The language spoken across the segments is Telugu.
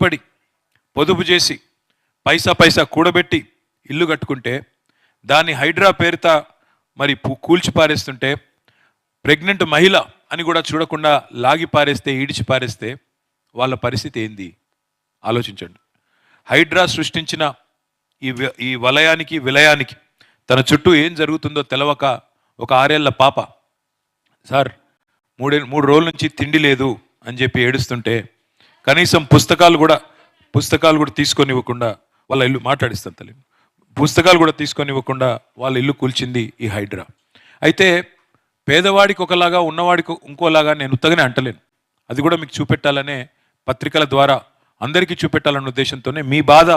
కష్టపడి పొదుపు చేసి పైసా పైసా కూడబెట్టి ఇల్లు కట్టుకుంటే దాన్ని హైడ్రా పేరిత మరి కూల్చి పారేస్తుంటే ప్రెగ్నెంట్ మహిళ అని కూడా చూడకుండా లాగి పారేస్తే ఈడిచి పారేస్తే వాళ్ళ పరిస్థితి ఏంది? ఆలోచించండి. హైడ్రా సృష్టించిన ఈ ఈ వలయానికి విలయానికి తన చుట్టూ ఏం జరుగుతుందో తెలవక ఒక ఆరేళ్ళ పాప సార్ మూడే మూడు రోజుల నుంచి తిండి లేదు అని చెప్పి ఏడుస్తుంటే కనీసం పుస్తకాలు కూడా పుస్తకాలు కూడా తీసుకొని ఇవ్వకుండా వాళ్ళ ఇల్లు మాట్లాడిస్తాను తల్లి. పుస్తకాలు కూడా తీసుకొని ఇవ్వకుండా వాళ్ళ ఇల్లు కూల్చింది ఈ హైడ్రా. అయితే పేదవాడికి ఒకలాగా ఉన్నవాడికి ఇంకోలాగా నేను ఉత్తగానే అంటలేను. అది కూడా మీకు చూపెట్టాలనే పత్రికల ద్వారా అందరికీ చూపెట్టాలన్న ఉద్దేశంతోనే మీ బాధ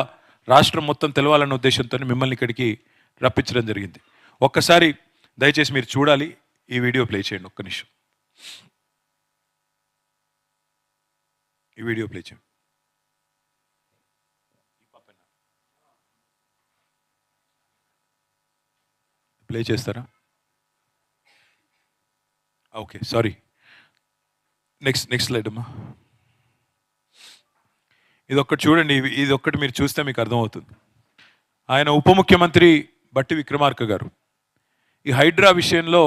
రాష్ట్రం మొత్తం తెలవాలన్న ఉద్దేశంతోనే మిమ్మల్ని ఇక్కడికి రప్పించడం జరిగింది. ఒక్కసారి దయచేసి మీరు చూడాలి ఈ వీడియో ప్లే చేయండి ఒక్క నిమిషం. ఈ వీడియో ప్లే చేయండి ప్లే చేస్తారా? Okay. Sorry. Next next slide అమ్మా. ఇది ఒక్కటి చూడండి ఇది ఒక్కటి మీరు చూస్తే మీకు అర్థమవుతుంది. ఆయన ఉప ముఖ్యమంత్రి బట్టి విక్రమార్క గారు. ఈ హైడ్రా విషయంలో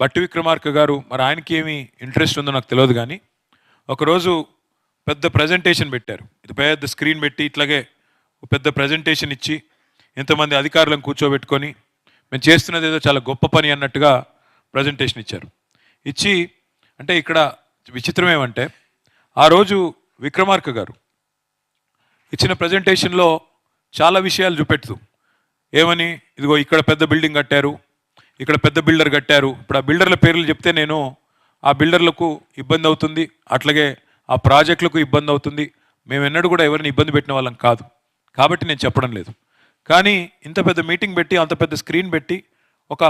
బట్టి విక్రమార్క గారు మరి ఆయనకి ఏమి ఇంట్రెస్ట్ ఉందో నాకు తెలియదు కానీ ఒకరోజు పెద్ద ప్రజెంటేషన్ పెట్టారు. ఇది పెద్ద స్క్రీన్ పెట్టి ఇట్లాగే పెద్ద ప్రజెంటేషన్ ఇచ్చి ఇంతమంది అధికారులను కూర్చోబెట్టుకొని మేము చేస్తున్నది ఏదో చాలా గొప్ప పని అన్నట్టుగా ప్రజెంటేషన్ ఇచ్చారు. ఇచ్చి అంటే ఇక్కడ విచిత్రం ఏమంటే ఆ రోజు విక్రమార్క గారు ఇచ్చిన ప్రజెంటేషన్లో చాలా విషయాలు చూపెడుతూ ఏమని? ఇదిగో ఇక్కడ పెద్ద బిల్డింగ్ కట్టారు ఇక్కడ పెద్ద బిల్డర్ కట్టారు. ఇప్పుడు ఆ బిల్డర్ల పేర్లు చెప్తే నేను ఆ బిల్డర్లకు ఇబ్బంది అవుతుంది. అట్లాగే ఆ ప్రాజెక్టులకు ఇబ్బంది అవుతుంది. మేము ఎన్నడూ కూడా ఎవరిని ఇబ్బంది పెట్టిన వాళ్ళం కాదు. కాబట్టి నేను చెప్పడం లేదు. కానీ ఇంత పెద్ద మీటింగ్ పెట్టి అంత పెద్ద స్క్రీన్ పెట్టి ఒక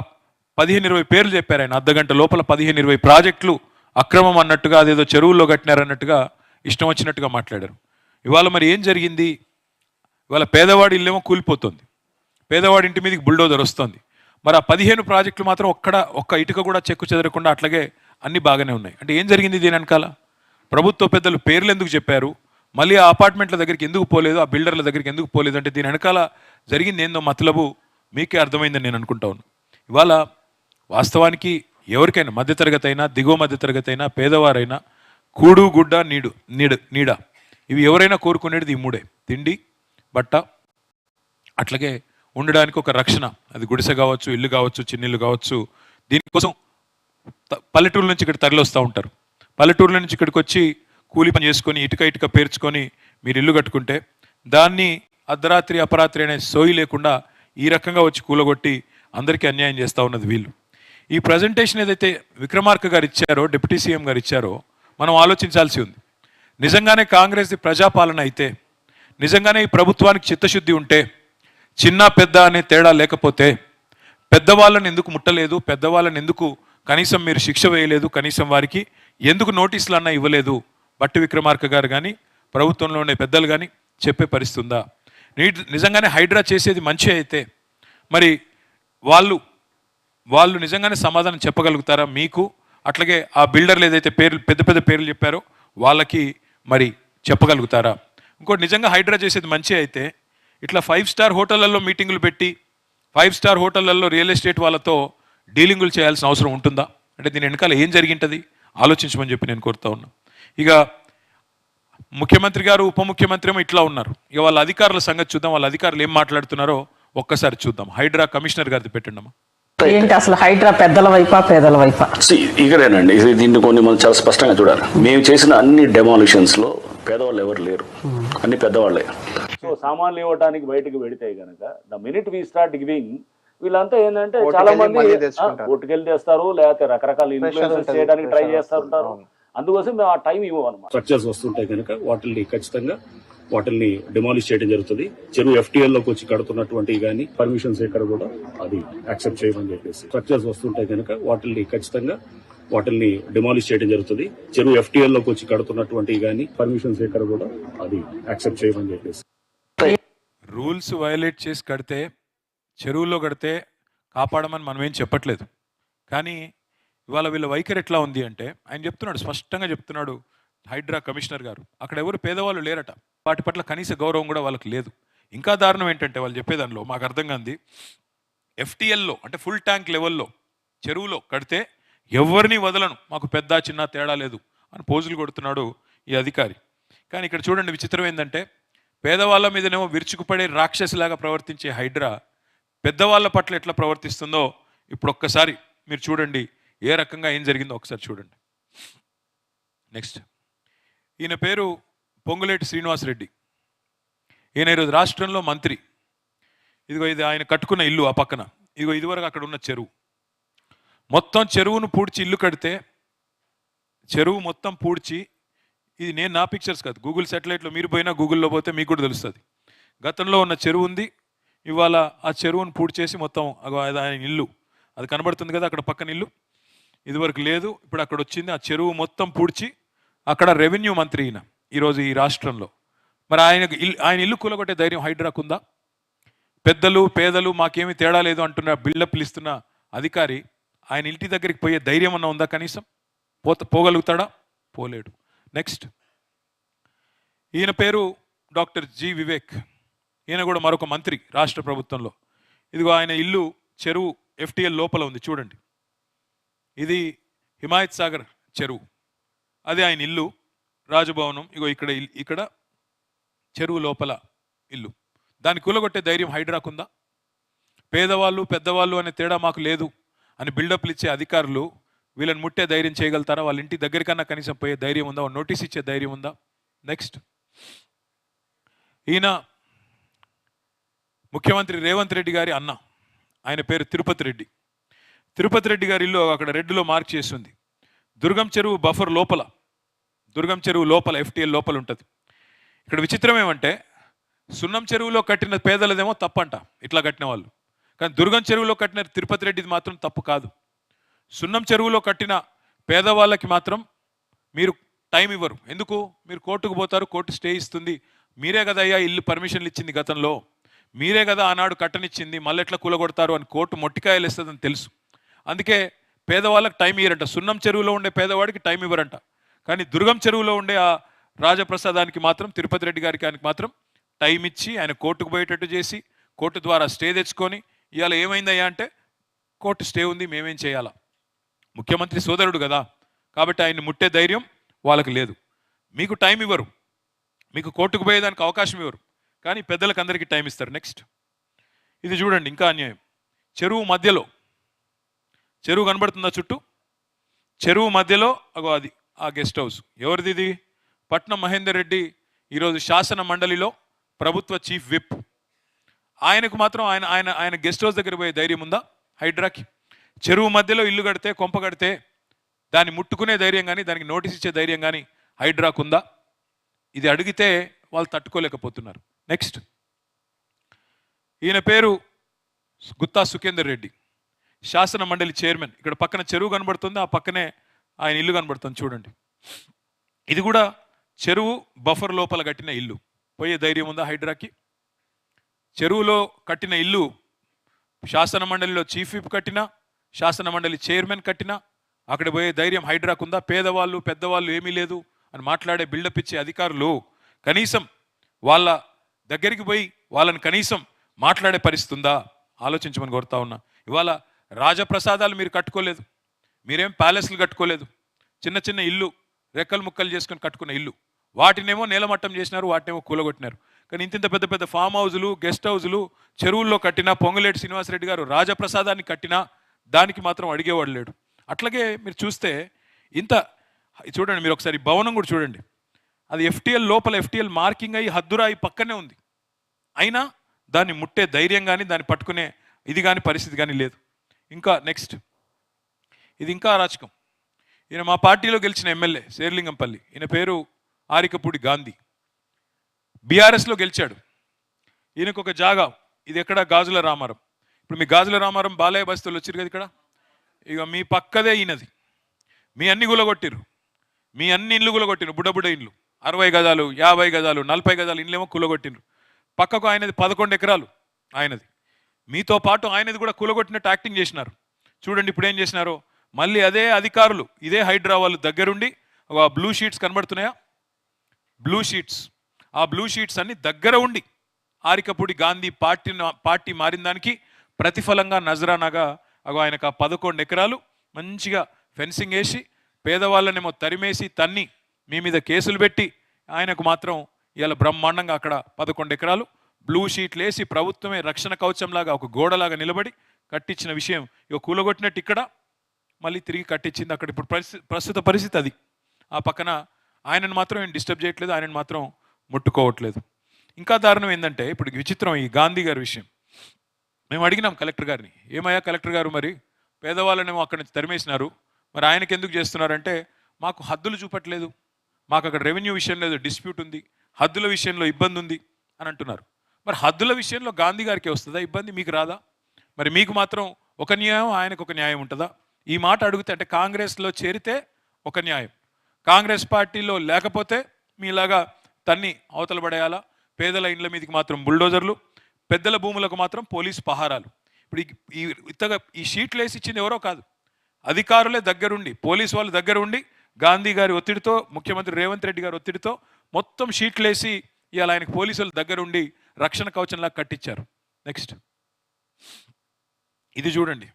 పదిహేను ఇరవై పేర్లు చెప్పారు ఆయన. అర్ధగంట లోపల పదిహేను ఇరవై ప్రాజెక్టులు అక్రమం అన్నట్టుగా అదేదో చెరువుల్లో కట్టినారన్నట్టుగా ఇష్టం వచ్చినట్టుగా మాట్లాడారు. ఇవాళ మరి ఏం జరిగింది? ఇవాళ పేదవాడి ఇల్లేమో కూలిపోతుంది. పేదవాడి ఇంటి మీదకి బుల్డోజర్ వస్తుంది. మరి ఆ పదిహేను ప్రాజెక్టులు మాత్రం ఒక్కడ ఒక్క ఇటుక కూడా చెక్కు చెదరకుండా అట్లాగే అన్ని బాగానే ఉన్నాయి. అంటే ఏం జరిగింది దీని వెనకాల? ప్రభుత్వ పెద్దలు పేర్లు ఎందుకు చెప్పారు? మళ్ళీ ఆ అపార్ట్మెంట్ల దగ్గరికి ఎందుకు పోలేదు? ఆ బిల్డర్ల దగ్గరికి ఎందుకు పోలేదు? అంటే దీని వెనకాల జరిగింది ఏందో మతలబు మీకే అర్థమైందని నేను అనుకుంటా ఉన్నాను. ఇవాళ వాస్తవానికి ఎవరికైనా మధ్యతరగతి అయినా దిగువ మధ్యతరగతి అయినా పేదవారైనా కూడు గుడ్డ నీడు నీడ నీడ. ఇవి ఎవరైనా కోరుకునేది ఈ మూడే. తిండి బట్ట అట్లాగే ఉండడానికి ఒక రక్షణ. అది గుడిసె కావచ్చు ఇల్లు కావచ్చు చిన్నిల్లు కావచ్చు. దీనికోసం త- పల్లెటూరు నుంచి ఇక్కడ తరలి వస్తూ ఉంటారు. పల్లెటూరుల నుంచి ఇక్కడికి వచ్చి కూలి పని చేసుకొని ఇటుక ఇటుక పేర్చుకొని మీరు ఇల్లు కట్టుకుంటే దాన్ని అర్ధరాత్రి అపరాత్రి అనే సోయి లేకుండా ఈ రకంగా వచ్చి కూలగొట్టి అందరికీ అన్యాయం చేస్తూ ఉన్నది వీళ్ళు. ఈ ప్రజెంటేషన్ ఏదైతే విక్రమార్క గారు ఇచ్చారో డిప్యూటీ సీఎం గారు ఇచ్చారో మనం ఆలోచించాల్సి ఉంది. నిజంగానే కాంగ్రెస్ ప్రజాపాలన అయితే నిజంగానే ఈ ప్రభుత్వానికి చిత్తశుద్ధి ఉంటే చిన్న పెద్ద అనే తేడా లేకపోతే పెద్దవాళ్ళని ఎందుకు ముట్టలేదు పెద్దవాళ్ళని ఎందుకు కనీసం మీరు శిక్ష వేయలేదు కనీసం వారికి ఎందుకు నోటీసులు అన్నా ఇవ్వలేదు? బట్టి విక్రమార్క గారు కానీ ప్రభుత్వంలోనే పెద్దలు కానీ చెప్పే పరిస్థితి ఉందా నీ- నిజంగానే హైడ్రా చేసేది మంచి అయితే మరి వాళ్ళు వాళ్ళు నిజంగానే సమాధానం చెప్పగలుగుతారా మీకు? అట్లాగే ఆ బిల్డర్లు ఏదైతే పేర్లు పెద్ద పెద్ద పేర్లు చెప్పారో వాళ్ళకి మరి చెప్పగలుగుతారా? ఇంకోటి నిజంగా హైడ్రా చేసేది మంచి అయితే ఇట్లా ఫైవ్ స్టార్ హోటళ్ళలో మీటింగులు పెట్టి ఫైవ్ స్టార్ హోటళ్ళలో రియల్ ఎస్టేట్ వాళ్ళతో డీలింగులు చేయాల్సిన అవసరం ఉంటుందా? అంటే దీని వెనకాల ఏం జరిగింటది? ఆలోచించమని చెప్పి నేను కోరుతా ఉన్నా. ఇక ముఖ్యమంత్రి గారు ఉప ముఖ్యమంత్రి ఏమో ఇట్లా ఉన్నారు. ఇక వాళ్ళ అధికారుల సంగతి చూద్దాం వాళ్ళ అధికారులు ఏం మాట్లాడుతున్నారో ఒక్కసారి చూద్దాం. హైడ్రా కమిషనర్ గారిది పెట్టండి అమ్మా. ఏంటి అసలు హైడ్రా పెద్దల వైపా పేదల వైపా? ఇక్కడేనండి. ఇది దీన్ని కొన్ని మనం చాలా స్పష్టంగా చూడాలి. మేము చేసిన అన్ని డెమాలిషన్స్లో పేదవాళ్ళు ఎవరు లేరు. అన్ని పెద్దవాళ్ళే. సో సామాన్లు ఇవ్వడానికి బయటకు పెడితే గనక the minute we start giving వీళ్ళంతా ఏంటంటే చాలా మంది. ఓటుకెళ్ళి తెస్తారు లేకపోతే రకరకాల ఇన్ఫ్లుయెన్సెస్ ఉంటుంది, చేయడానికి ట్రై pressure చేస్తూ ఉంటారు అవును. అందుకోసం మేము ఆ టైం ఇవ్వం అనమాట స్ట్రక్చర్స్ వస్తుంటాయి కనుక వాటిని ఖచ్చితంగా వాటిని డిమాలిష్ చేయడం జరుగుతుంది. చెరువు ఎఫ్టీఎల్లోకి వచ్చి కడుతున్నటువంటి కానీ పర్మిషన్స్ ఎక్కడ కూడా అది యాక్సెప్ట్ చేయమని చెప్పేసి. స్ట్రక్చర్స్ వస్తుంటాయి కనుక వాటిని ఖచ్చితంగా వాటిని డిమాలిష్ చేయడం జరుగుతుంది. చెరువు ఎఫ్టీఎల్లోకి వచ్చి కడుతున్నటువంటి కానీ పర్మిషన్స్ ఎక్కడ కూడా అది యాక్సెప్ట్ చేయమని చెప్పేసి. రూల్స్ వయలేట్ చేసి కడితే చెరువులో కడితే కాపాడమని మనం ఏం చెప్పట్లేదు. కానీ ఇవాళ వీళ్ళ వైఖరి ఎట్లా ఉంది అంటే ఆయన చెప్తున్నాడు స్పష్టంగా చెప్తున్నాడు హైడ్రా కమిషనర్ గారు. అక్కడ ఎవరు పేదవాళ్ళు లేరట. వాటి పట్ల కనీస గౌరవం కూడా వాళ్ళకి లేదు. ఇంకా దారుణం ఏంటంటే వాళ్ళు చెప్పేదానిలో మాకు అర్థం కాంది ఎఫ్టీఎల్లో అంటే ఫుల్ ట్యాంక్ లెవెల్లో చెరువులో కడితే ఎవరిని వదలను మాకు పెద్ద చిన్న తేడా లేదు అని పోజులు కొడుతున్నాడు ఈ అధికారి. కానీ ఇక్కడ చూడండి విచిత్రం ఏంటంటే పేదవాళ్ళ మీదనేమో విరుచుకుపడే రాక్షసిలాగా ప్రవర్తించే హైడ్రా పెద్దవాళ్ళ పట్ల ఎట్లా ప్రవర్తిస్తుందో ఇప్పుడు ఒక్కసారి మీరు చూడండి ఏ రకంగా ఏం జరిగిందో ఒకసారి చూడండి. నెక్స్ట్ ఈయన పేరు పొంగులేటి శ్రీనివాసరెడ్డి. ఈయన ఈరోజు రాష్ట్రంలో మంత్రి. ఇదిగో ఇది ఆయన కట్టుకున్న ఇల్లు ఆ పక్కన. ఇదిగో ఇదివరకు అక్కడ ఉన్న చెరువు. మొత్తం చెరువును పూడ్చి ఇల్లు కడితే చెరువు మొత్తం పూడ్చి ఇది నేను నా పిక్చర్స్ కాదు. గూగుల్ సెటిలైట్లో మీరు పోయినా గూగుల్లో పోతే మీకు కూడా తెలుస్తుంది. గతంలో ఉన్న చెరువు ఉంది ఇవాళ ఆ చెరువును పూడ్చేసి మొత్తం అగో అది ఆయన ఇల్లు. అది కనబడుతుంది కదా అక్కడ పక్కన ఇల్లు? ఇదివరకు లేదు ఇప్పుడు అక్కడ వచ్చింది. ఆ చెరువు మొత్తం పూడ్చి అక్కడ రెవెన్యూ మంత్రి ఈయన ఈరోజు ఈ రాష్ట్రంలో. మరి ఆయన ఇల్లు ఆయన ఇల్లు కూలగొట్టే ధైర్యం హైడ్రాకు ఉందా? పెద్దలు పేదలు మాకేమీ తేడా లేదు అంటున్న బిల్డప్లు ఇస్తున్న అధికారి ఆయన ఇంటి దగ్గరికి పోయే ధైర్యం అన్న ఉందా కనీసం? పోత పోగలుగుతాడా? పోలేడు. నెక్స్ట్. ఈయన పేరు డాక్టర్ జి వివేక్. ఈయన కూడా మరొక మంత్రి రాష్ట్ర ప్రభుత్వంలో. ఇదిగో ఆయన ఇల్లు చెరువు ఎఫ్టీఎల్ లోపల ఉంది చూడండి. ఇది హిమాయత్ సాగర్ చెరువు. అది ఆయన ఇల్లు రాజభవనం ఇగో ఇక్కడ ఇక్కడ చెరువు లోపల ఇల్లు. దాన్ని కూలగొట్టే ధైర్యం హైడ్రాకుందా పేదవాళ్ళు పెద్దవాళ్ళు అనే తేడా మాకు లేదు అని బిల్డప్లు ఇచ్చే అధికారులు వీళ్ళని ముట్టే ధైర్యం చేయగలుగుతారా? వాళ్ళ ఇంటి దగ్గరికన్నా కనీసం పోయే ధైర్యం ఉందా? నోటీస్ ఇచ్చే ధైర్యం ఉందా? నెక్స్ట్. ఈయన ముఖ్యమంత్రి రేవంత్ రెడ్డి గారి అన్న ఆయన పేరు తిరుపతి రెడ్డి. తిరుపతి రెడ్డి గారి ఇల్లు అక్కడ రెడ్డిలో మార్క్ చేస్తుంది. దుర్గం చెరువు బఫర్ లోపల దుర్గం చెరువు లోపల ఎఫ్టీఎల్ లోపల ఉంటుంది. ఇక్కడ విచిత్రం ఏమంటే సున్నం చెరువులో కట్టిన పేదలదేమో తప్పంట ఇట్లా కట్టిన వాళ్ళు. కానీ దుర్గం చెరువులో కట్టిన తిరుపతి రెడ్డిది మాత్రం తప్పు కాదు. సున్నం చెరువులో కట్టిన పేదవాళ్ళకి మాత్రం మీరు టైం ఇవ్వరు. ఎందుకు? మీరు కోర్టుకు పోతారు కోర్టు స్టే ఇస్తుంది. మీరే కదయ్యా ఇల్లు పర్మిషన్లు ఇచ్చింది గతంలో. మీరే కదా ఆనాడు కట్టనిచ్చింది మళ్ళీ ఎట్లా కూలగొడతారు అని కోర్టు మొట్టికాయలు ఇస్తుందని తెలుసు. అందుకే పేదవాళ్ళకి టైం ఇవ్వరంట సున్నం చెరువులో ఉండే పేదవాడికి టైం ఇవ్వరంట. కానీ దుర్గం చెరువులో ఉండే ఆ రాజప్రసాదానికి మాత్రం తిరుపతి రెడ్డి గారికి ఆయనకి మాత్రం టైం ఇచ్చి ఆయన కోర్టుకు పోయేటట్టు చేసి కోర్టు ద్వారా స్టే తెచ్చుకొని ఇవాళ ఏమైందయ్యా అంటే కోర్టు స్టే ఉంది మేమేం చేయాలా? ముఖ్యమంత్రి సోదరుడు కదా కాబట్టి ఆయన్ని ముట్టే ధైర్యం వాళ్ళకి లేదు. మీకు టైం ఇవ్వరు. మీకు కోర్టుకు పోయేదానికి అవకాశం ఇవ్వరు. కానీ పెద్దలకు అందరికీ టైం ఇస్తారు. నెక్స్ట్ ఇది చూడండి ఇంకా అన్యాయం. చెరువు మధ్యలో చెరువు కనబడుతుందా చుట్టూ? చెరువు మధ్యలో అగో అది ఆ గెస్ట్ హౌస్. ఎవరిది ఇది? పట్నం మహేందర్ రెడ్డి ఈరోజు శాసన మండలిలో ప్రభుత్వ చీఫ్ విప్. ఆయనకు మాత్రం ఆయన ఆయన ఆయన గెస్ట్ హౌస్ దగ్గర పోయే ధైర్యం ఉందా? హైడ్రాకి. చెరువు మధ్యలో ఇల్లు కడితే కొంప కడితే దాన్ని ముట్టుకునే ధైర్యం కానీ దానికి నోటీస్ ఇచ్చే ధైర్యం కానీ హైడ్రాకు ఉందా ఇది అడిగితే వాళ్ళు తట్టుకోలేకపోతున్నారు. నెక్స్ట్ ఈయన పేరు గుత్తా సుఖేందర్ రెడ్డి శాసన మండలి చైర్మన్. ఇక్కడ పక్కన చెరువు కనబడుతుంది ఆ పక్కనే ఆయన ఇల్లు కనబడుతుంది చూడండి. ఇది కూడా చెరువు బఫర్ లోపల కట్టిన ఇల్లు. పోయే ధైర్యం ఉందా హైడ్రాకి? చెరువులో కట్టిన ఇల్లు శాసన మండలిలో చీఫ్ విప్ కట్టిన శాసన మండలి చైర్మన్ కట్టిన అక్కడ పోయే ధైర్యం హైడ్రాకు ఉందా? పేదవాళ్ళు పెద్దవాళ్ళు ఏమీ లేదు అని మాట్లాడే బిల్డప్ ఇచ్చే అధికారులు కనీసం వాళ్ళ దగ్గరికి పోయి వాళ్ళని కనీసం మాట్లాడే పరిస్థితి ఉందా ఆలోచించమని కోరుతా ఉన్నా. ఇవాళ రాజప్రసాదాలు మీరు కట్టుకోలేదు. మీరేం ప్యాలెస్లు కట్టుకోలేదు. చిన్న చిన్న ఇల్లు రెక్కలు ముక్కలు చేసుకొని కట్టుకున్న ఇల్లు. వాటినేమో నేలమట్టం చేసినారు వాటినేమో కూలగొట్టినారు. కానీ ఇంత ఇంత పెద్ద పెద్ద ఫామ్ హౌజులు గెస్ట్ హౌజులు చెరువుల్లో కట్టినా పొంగులేటి శ్రీనివాసరెడ్డి గారు రాజప్రసాదాన్ని కట్టినా దానికి మాత్రం అడిగేవాడు లేడు. అట్లాగే మీరు చూస్తే ఇంత చూడండి మీరు ఒకసారి భవనం కూడా చూడండి. అది ఎఫ్టీఎల్ లోపల ఎఫ్టీఎల్ మార్కింగ్ అయ్యి హద్దురాయి పక్కనే ఉంది. అయినా దాన్ని ముట్టే ధైర్యం కానీ దాన్ని పట్టుకునే ఇది కానీ పరిస్థితి కానీ లేదు. ఇంకా నెక్స్ట్. ఇది ఇంకా అరాచకం. ఈయన మా పార్టీలో గెలిచిన ఎమ్మెల్యే శేర్లింగంపల్లి. ఈయన పేరు ఆరికపూడి గాంధీ. బీఆర్ఎస్లో గెలిచాడు. ఈయనకు ఒక జాగా. ఇది ఎక్కడ? గాజుల రామారం. ఇప్పుడు మీ గాజుల రామారం బాలయ్య బస్తీలు వచ్చారు కదా ఇక్కడ? ఇక మీ పక్కదే ఈయనది. మీ అన్ని గులగొట్టిరు మీ అన్ని ఇల్లు గులగొట్టిరు బుడబుడ ఇండ్లు ఇల్లు. అరవై గజాలు యాభై గజాలు నలభై గజాలు ఇండ్లేమో కులగొట్టిండ్రు. పక్కకు ఆయనది పదకొండు ఎకరాలు ఆయనది. మీతో పాటు ఆయనది కూడా కూలగొట్టినట్టు యాక్టింగ్ చేసినారు. చూడండి ఇప్పుడు ఏం చేసినారో. మళ్ళీ అదే అధికారులు ఇదే హైడ్రా వాళ్ళు దగ్గరుండి ఒక బ్లూ షీట్స్ కనబడుతున్నాయా? Blue sheets. ఆ బ్లూ షీట్స్ అన్ని దగ్గర ఉండి ఆరికపూడి గాంధీ పార్టీ పార్టీ మారిన దానికి ప్రతిఫలంగా నజరానాగా అగో ఆయనకు ఆ పదకొండు ఎకరాలు మంచిగా ఫెన్సింగ్ వేసి పేదవాళ్ళనేమో తరిమేసి తన్ని మీ మీద కేసులు పెట్టి ఆయనకు మాత్రం ఇలా బ్రహ్మాండంగా అక్కడ పదకొండు ఎకరాలు బ్లూ షీట్లు వేసి ప్రభుత్వమే రక్షణ కవచంలాగా ఒక గోడలాగా నిలబడి కట్టించిన విషయం ఇక కూలగొట్టినట్టు ఇక్కడ మళ్ళీ తిరిగి కట్టించింది అక్కడ ఇప్పుడు పరిస్థితి ప్రస్తుత పరిస్థితి అది. ఆ పక్కన ఆయనను మాత్రం ఏం డిస్టర్బ్ చేయట్లేదు ఆయనను మాత్రం ముట్టుకోవట్లేదు. ఇంకా దారుణం ఏంటంటే ఇప్పుడు విచిత్రం ఈ గాంధీ గారి విషయం. మేము అడిగినాం కలెక్టర్ గారిని ఏమయ్యా కలెక్టర్ గారు మరి? పేదవాళ్ళనేమో అక్కడి నుంచి తరిమేసినారు. మరి ఆయనకి ఎందుకు చేస్తున్నారంటే మాకు హద్దులు చూపట్లేదు. మాకు అక్కడ రెవెన్యూ విషయంలో ఏదో డిస్ప్యూట్ ఉంది హద్దుల విషయంలో ఇబ్బంది ఉంది అని అంటున్నారు. మరి హద్దుల విషయంలో గాంధీ గారికి వస్తుందా? ఇబ్బంది మీకు రాదా? మరి మీకు మాత్రం ఒక న్యాయం ఆయనకు ఒక న్యాయం ఉంటుందా? ఈ మాట అడిగితే అంటే కాంగ్రెస్లో చేరితే ఒక న్యాయం. కాంగ్రెస్ పార్టీలో లేకపోతే మీలాగా తన్ని అవతల పడేయాలా? పేదల ఇండ్ల మీదకి మాత్రం బుల్డోజర్లు పెద్దల భూములకు మాత్రం పోలీస్ పహారాలు. ఇప్పుడు ఈ- ఈ ఈ షీట్లు వేసి ఇచ్చింది ఎవరో కాదు. అధికారులే దగ్గరుండి పోలీసు వాళ్ళు దగ్గరుండి గాంధీ గారి ఒత్తిడితో ముఖ్యమంత్రి రేవంత్ రెడ్డి గారి ఒత్తిడితో మొత్తం షీట్లు వేసి ఇవాళ ఆయనకు పోలీసులు దగ్గరుండి రక్షణ కవచంలా కట్టించారు. నెక్స్ట్ ఇది చూడండి.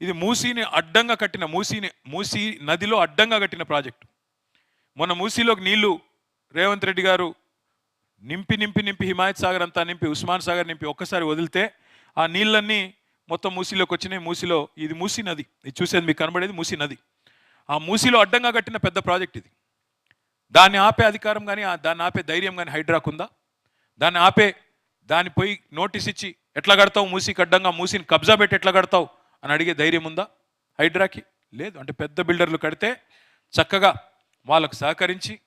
ఇది మూసీని అడ్డంగా కట్టిన మూసీని మూసీ నదిలో అడ్డంగా కట్టిన ప్రాజెక్టు. మొన్న మూసీలోకి నీళ్ళు రేవంత్ రెడ్డి గారు నింపి నింపి నింపి హిమాయత్ సాగర్ అంతా నింపి ఉస్మాన్ సాగర్ నింపి ఒక్కసారి వదిలితే ఆ నీళ్ళన్నీ మొత్తం మూసీలోకి వచ్చినాయి. మూసీలో ఇది మూసీ నది. ఇది చూసేది మీకు కనబడేది? మూసీ నది. ఆ మూసీలో అడ్డంగా కట్టిన పెద్ద ప్రాజెక్ట్ ఇది. దాన్ని ఆపే అధికారం కానీ ఆ- దాన్ని ఆపే ధైర్యం కానీ హైడ్రాకుందా దాన్ని ఆపే దాన్ని పోయి నోటీస్ ఇచ్చి ఎట్లా కడతావు మూసీకి అడ్డంగా? మూసీని కబ్జా పెట్టి ఎట్లా కడతావు? అని అడిగే ధైర్యం ఉందా? హైడ్రాకి లేదు. అంటే పెద్ద బిల్డర్లు కడితే చక్కగా వాళ్ళకు సహకరించి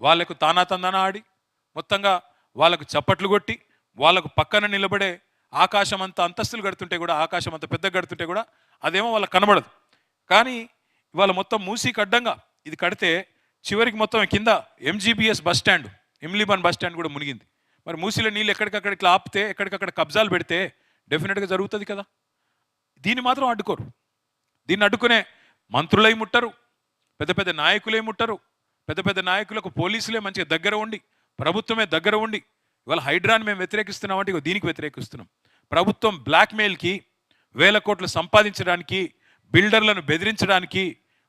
వాళ్ళకు తానాతందాన ఆడి మొత్తంగా వాళ్ళకు చప్పట్లు కొట్టి వాళ్ళకు పక్కన నిలబడే ఆకాశం అంత అంతస్తులు కడుతుంటే కూడా ఆకాశం అంత పెద్ద కడుతుంటే కూడా అదేమో వాళ్ళకి కనబడదు. కానీ ఇవాళ మొత్తం మూసీకి అడ్డంగా ఇది కడితే చివరికి మొత్తం కింద MGBS bus stand Imlibun bus stand కూడా మునిగింది. మరి మూసీలో నీళ్ళు ఎక్కడికక్కడ ఇట్లా ఆపితే ఎక్కడికక్కడ కబ్జాలు పెడితే డెఫినెట్గా జరుగుతుంది కదా. దీన్ని మాత్రం అడ్డుకోరు. దీన్ని అడ్డుకునే మంత్రులై ముట్టరు పెద్ద పెద్ద నాయకులే ముట్టరు పెద్ద పెద్ద నాయకులకు పోలీసులే మంచిగా దగ్గర ఉండి ప్రభుత్వమే దగ్గర ఉండి ఇవాళ హైడ్రాని మేము వ్యతిరేకిస్తున్నామంటే ఇగో దీనికి వ్యతిరేకిస్తున్నాం. ప్రభుత్వం బ్లాక్మెయిల్కి వేల కోట్లు సంపాదించడానికి బిల్డర్లను బెదిరించడానికి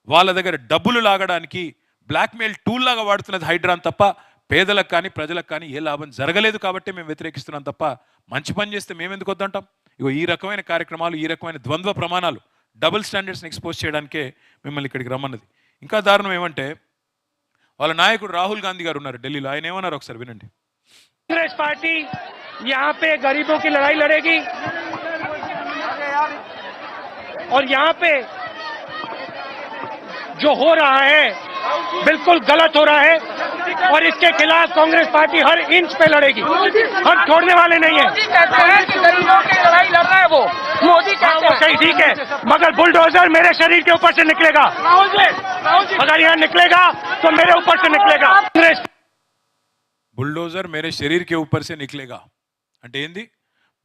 వాళ్ళ దగ్గర డబ్బులు లాగడానికి బ్లాక్మెయిల్ టూల్ లాగా వాడుతున్నది హైడ్రాన్ తప్ప పేదలకు కానీ ప్రజలకు కానీ ఏ లాభం జరగలేదు కాబట్టి మేము వ్యతిరేకిస్తున్నాం తప్ప మంచి పని చేస్తే మేము ఎందుకు వద్దంటాం ఇగో ఈ రకమైన కార్యక్రమాలు ఈ రకమైన ద్వంద్వ ప్రమాణాలు డబుల్ స్టాండర్డ్స్ని ఎక్స్పోజ్ చేయడానికే మిమ్మల్ని ఇక్కడికి రమ్మన్నది ఇంకా దారుణం ఏమంటే వాళ్ళ నాయకుడు రాహుల్ గాంధీ గారు ఉన్నారు ఢిల్లీలో ఆయన ఏమన్నారు ఒకసారి వినండి कांग्रेस पार्टी यहाँ पे गरीबों की लड़ाई लड़ेगी और यहाँ पे जो हो रहा है बिल्कुल गलत हो रहा है और इसके खिलाफ कांग्रेस पार्टी हर इंच पे लड़ेगी हम छोड़ने वाले नहीं है मोदी कहते हैं कि गरीबों की लड़ाई लड़ रहा है वो मोदी हाँ, कहते वो हैं सही ठीक है मगर बुलडोजर मेरे शरीर के ऊपर से निकलेगा राहुल जी राहुल जी अगर यहाँ निकलेगा तो मेरे ऊपर से निकलेगा कांग्रेस బుల్డోజర్ మేరే శరీర్ కే ఊపర్ సే నిక్లేగా అంటే ఏంది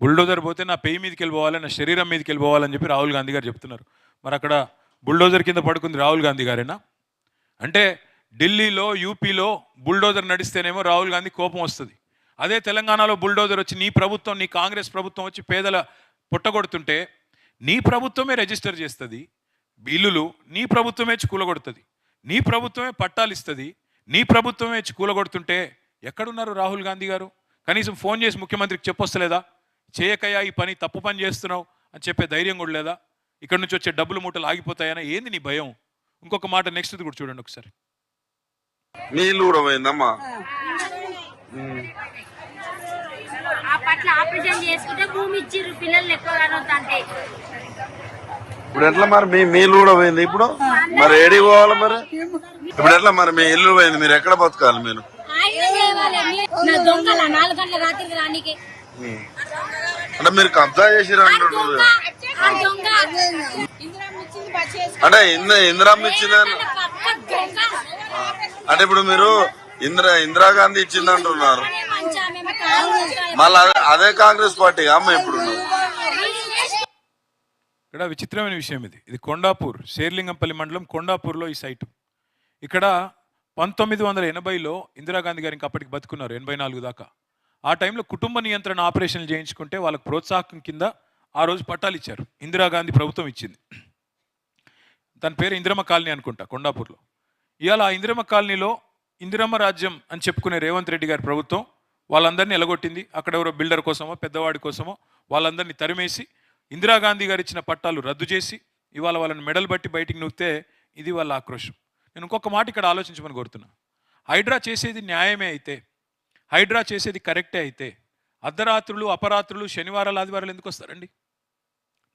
బుల్డోజర్ పోతే నా పెయి మీదకి వెళ్ళిపోవాలి నా శరీరం మీదకి వెళ్ళిపోవాలని చెప్పి రాహుల్ గాంధీ గారు చెప్తున్నారు. మరి అక్కడ బుల్డోజర్ కింద పడుకుంది రాహుల్ గాంధీ గారేనా? అంటే ఢిల్లీలో యూపీలో బుల్డోజర్ నడిస్తేనేమో రాహుల్ గాంధీ కోపం వస్తుంది. అదే తెలంగాణలో బుల్డోజర్ వచ్చి నీ ప్రభుత్వం నీ కాంగ్రెస్ ప్రభుత్వం వచ్చి పేదల పుట్టగొడుతుంటే నీ ప్రభుత్వమే రిజిస్టర్ చేస్తుంది. బిల్లులు నీ ప్రభుత్వమే వచ్చి కూలగొడుతుంది. నీ ప్రభుత్వమే పట్టాలు ఇస్తుంది. నీ ప్రభుత్వమే వచ్చి కూలగొడుతుంటే ఎక్కడున్నారు రాహుల్ గాంధీ గారు? కనీసం ఫోన్ చేసి ముఖ్యమంత్రికి చెప్పొస్తలేదా? చేయకయ్యా ఈ పని తప్పు పని చేస్తున్నావు అని చెప్పే ధైర్యం కూడా లేదా? ఇక్కడ నుంచి వచ్చే డబ్బులు మూటలు ఆగిపోతాయనా ఏంది నీ భయం? ఇంకొక మాట నెక్స్ట్ కూడా చూడండి ఒకసారి. నీళ్ళు కూడా పోయిందమ్మా. ఇప్పుడు ఎట్లా మరి మీ మీ ఇల్లు కూడా పోయింది ఇప్పుడు? మరి ఏడికి పోవాలి మరి? ఇప్పుడు ఎట్లా మరి మీ ఇల్లు పోయింది? మీరు ఎక్కడ బతకాలి మీరు? అంటే మీరు కబ్జా చేసిరు అంటున్నారు అంటే ఇంద ఇందిరామ్మ ఇచ్చిందని అంటే ఇప్పుడు మీరు ఇందిరా ఇందిరాగాంధీ ఇచ్చింది అంటున్నారు. మళ్ళీ అదే- కాంగ్రెస్ పార్టీ అమ్మ ఇప్పుడు? ఇక్కడ విచిత్రమైన విషయం ఇది. ఇది కొండాపూర్ శేర్లింగంపల్లి మండలం కొండాపూర్లో ఈ సైటు. ఇక్కడ పంతొమ్మిది వందల ఎనభైలో ఇందిరాగాంధీ గారు ఇంకా అప్పటికి బతుకున్నారు ఎనభై నాలుగు దాకా. ఆ టైంలో కుటుంబ నియంత్రణ ఆపరేషన్లు చేయించుకుంటే వాళ్ళకు ప్రోత్సాహకం కింద ఆ రోజు పట్టాలు ఇచ్చారు. ఇందిరాగాంధీ ప్రభుత్వం ఇచ్చింది. దాని పేరు ఇందిరమ్మ కాలనీ అనుకుంటా కొండాపూర్లో. ఇవాళ ఆ ఇందిరమ్మ కాలనీలో ఇందిరమ్మ రాజ్యం అని చెప్పుకునే రేవంత్ రెడ్డి గారి ప్రభుత్వం వాళ్ళందరినీ ఎలగొట్టింది. అక్కడ ఎవరో బిల్డర్ కోసమో పెద్దవాడి కోసమో వాళ్ళందరినీ తరిమేసి ఇందిరాగాంధీ గారు ఇచ్చిన పట్టాలు రద్దు చేసి ఇవాళ వాళ్ళని మెడల్ బట్టి బయటికి నూక్తే ఇది వాళ్ళ ఆక్రోషం. నేను ఇంకొక మాట ఇక్కడ ఆలోచించమని కోరుతున్నా. హైడ్రా చేసేది న్యాయమే అయితే హైడ్రా చేసేది కరెక్టే అయితే అర్ధరాత్రులు అపరాత్రులు శనివారాలు ఆదివారాలు ఎందుకు వస్తారండి?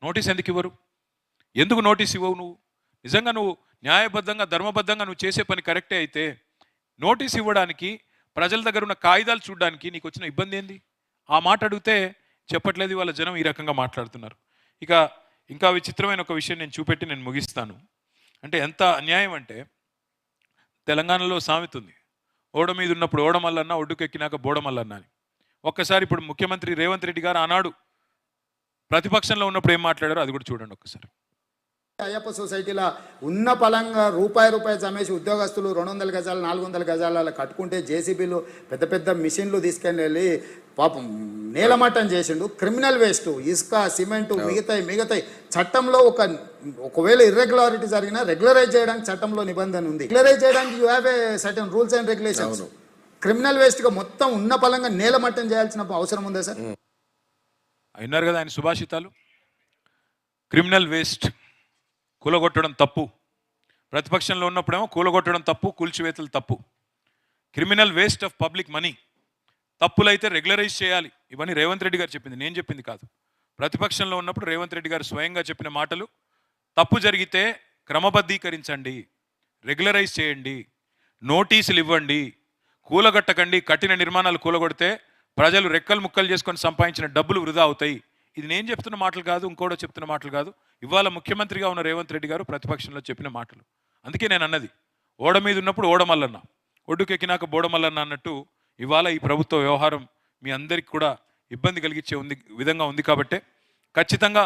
నోటీస్ ఎందుకు ఇవ్వరు? ఎందుకు నోటీస్ ఇవ్వవు నువ్వు? నిజంగా నువ్వు న్యాయబద్ధంగా ధర్మబద్ధంగా నువ్వు చేసే పని కరెక్టే అయితే నోటీస్ ఇవ్వడానికి ప్రజల దగ్గర ఉన్న కాగితాలు చూడడానికి నీకు వచ్చిన ఇబ్బంది ఏంది? ఆ మాట అడిగితే చెప్పట్లేదు వాళ్ళ జనం ఈ రకంగా మాట్లాడుతున్నారు. ఇక ఇంకా విచిత్రమైన ఒక విషయం నేను చూపెట్టి నేను ముగిస్తాను. అంటే ఎంత అన్యాయం అంటే తెలంగాణలో సామెత ఉంది. ఓడ మీద ఉన్నప్పుడు ఓడమల్లన్నా ఒడ్డుకెక్కినాక బోడమల్లన్నా అని. ఒక్కసారి ఇప్పుడు ముఖ్యమంత్రి రేవంత్ రెడ్డి గారు ఆనాడు ప్రతిపక్షంలో ఉన్నప్పుడు ఏం మాట్లాడారో అది కూడా చూడండి ఒక్కసారి. అయ్యప్ప సొసైటీలో ఉన్న పలంగా రూపాయి రూపాయి జమేసి ఉద్యోగస్తులు రెండు వందల గజాలు నాలుగు వందల గజాల కట్టుకుంటే జేసీబీలు పెద్ద పెద్ద మిషన్లు తీసుకెళ్ళి పాపం నేలమట్టం చేసిండు. క్రిమినల్ వేస్ట్ ఇసుక సిమెంట్ మిగతాయి మిగతాయి. చట్టంలో ఒక ఒకవేళ ఇర్రెగ్యులారిటీ జరిగినా రెగ్యులరైజ్ చేయడానికి చట్టంలో నిబంధన ఉంది. రెగ్యులరైజ్ చేయడానికి you have a certain rules and regulations criminal వేస్ట్గా మొత్తం ఉన్న పలంగా నేలమట్టం చేయాల్సిన అవసరం ఉందా సార్? విన్నారు కదా ఆయన సుభాషితాలు? క్రిమినల్ వేస్ట్ కూలగొట్టడం తప్పు. ప్రతిపక్షంలో ఉన్నప్పుడేమో కూలగొట్టడం తప్పు కూల్చివేతలు తప్పు. Criminal waste of public money తప్పులైతే regularise చేయాలి. ఇవన్నీ రేవంత్ రెడ్డి గారు చెప్పింది. నేను చెప్పింది కాదు. ప్రతిపక్షంలో ఉన్నప్పుడు రేవంత్ రెడ్డి గారు స్వయంగా చెప్పిన మాటలు తప్పు జరిగితే క్రమబద్ధీకరించండి రెగ్యులరైజ్ చేయండి నోటీసులు ఇవ్వండి కూలగట్టకండి కఠిన నిర్మాణాలు కూలగొడితే ప్రజలు రెక్కలు ముక్కలు చేసుకొని సంపాదించిన డబ్బులు వృధా అవుతాయి. ఇది నేను చెప్తున్న మాటలు కాదు ఇంకోడో చెప్తున్న మాటలు కాదు. ఇవాళ ముఖ్యమంత్రిగా ఉన్న రేవంత్ రెడ్డి గారు ప్రతిపక్షంలో చెప్పిన మాటలు. అందుకే నేను అన్నది. ఓడ మీద ఉన్నప్పుడు ఓడమల్లన్న ఒడ్డుకెక్కినాక బోడమల్లన్న అన్నట్టు ఇవాళ ఈ ప్రభుత్వ వ్యవహారం మీ అందరికి కూడా ఇబ్బంది కలిగించే ఉంది విధంగా ఉంది కాబట్టే ఖచ్చితంగా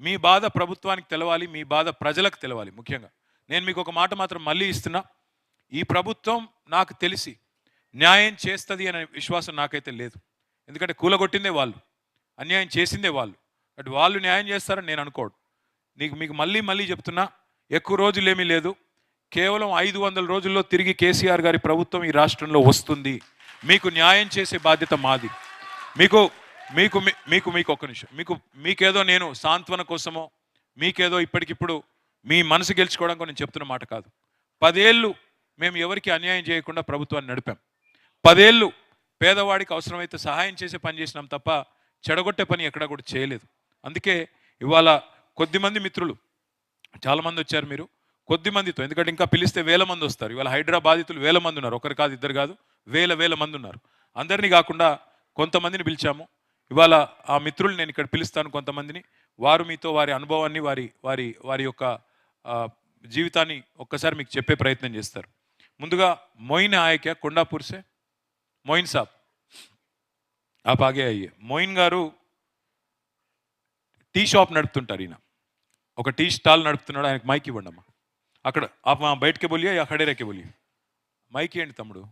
మీ బాధ ప్రభుత్వానికి తెలవాలి మీ బాధ ప్రజలకు తెలవాలి ముఖ్యంగా. నేను మీకు ఒక మాట మాత్రం మళ్ళీ ఇస్తున్నా. ఈ ప్రభుత్వం నాకు తెలిసి న్యాయం చేస్తుంది అనే విశ్వాసం నాకైతే లేదు. ఎందుకంటే కూలగొట్టిందే వాళ్ళు అన్యాయం చేసిందే వాళ్ళు. అటు వాళ్ళు న్యాయం చేస్తారని నేను అనుకోడు నీకు మీకు మళ్ళీ మళ్ళీ చెప్తున్నా ఎక్కువ రోజులు ఏమీ లేదు. కేవలం ఐదు వందల రోజుల్లో తిరిగి కేసీఆర్ గారి ప్రభుత్వం ఈ రాష్ట్రంలో వస్తుంది. మీకు న్యాయం చేసే బాధ్యత మాది. మీకు మీకు మీ- మీకు మీకు ఒక్క నిమిషం. మీకు మీకేదో నేను సాంత్వన కోసమో మీకేదో ఇప్పటికిప్పుడు మీ మనసు గెలుచుకోవడానికి నేను చెప్తున్న మాట కాదు. పదేళ్ళు మేము ఎవరికి అన్యాయం చేయకుండా ప్రభుత్వాన్ని నడిపాం. పదేళ్ళు పేదవాడికి అవసరమైతే సహాయం చేసే పని చేసినాం తప్ప చెడగొట్టే పని ఎక్కడా కూడా చేయలేదు. అందుకే ఇవాళ కొద్దిమంది మిత్రులు చాలామంది వచ్చారు మీరు. కొద్ది మందితో. ఎందుకంటే ఇంకా పిలిస్తే వేల మంది వస్తారు. ఇవాళ హైదరాబాదితులు వేల మంది ఉన్నారు. ఒకరు కాదు ఇద్దరు కాదు వేల వేల మంది ఉన్నారు. అందరినీ కాకుండా కొంతమందిని పిలిచాము. ఇవాళ ఆ మిత్రులు నేను ఇక్కడ పిలుస్తాను కొంతమందిని. వారు మీతో వారి అనుభవాన్ని వారి వారి వారి యొక్క జీవితాన్ని ఒక్కసారి మీకు చెప్పే ప్రయత్నం చేస్తారు. ముందుగా మొయిన్ ఆయక కొండాపూర్సే మొయిన్ సాబ్. ఆ పాగే అయ్యే. మొయిన్ గారు టీ షాప్ నడుపుతుంటారు ఈయన. ఒక టీ స్టాల్ నడుపుతున్నాడు. ఆయనకు మైక్ ఇవ్వండి అమ్మా अब आप वहाँ बैठ के बोलिए या खड़े रह के बोलिए माइकी ఏంటి तमड़ू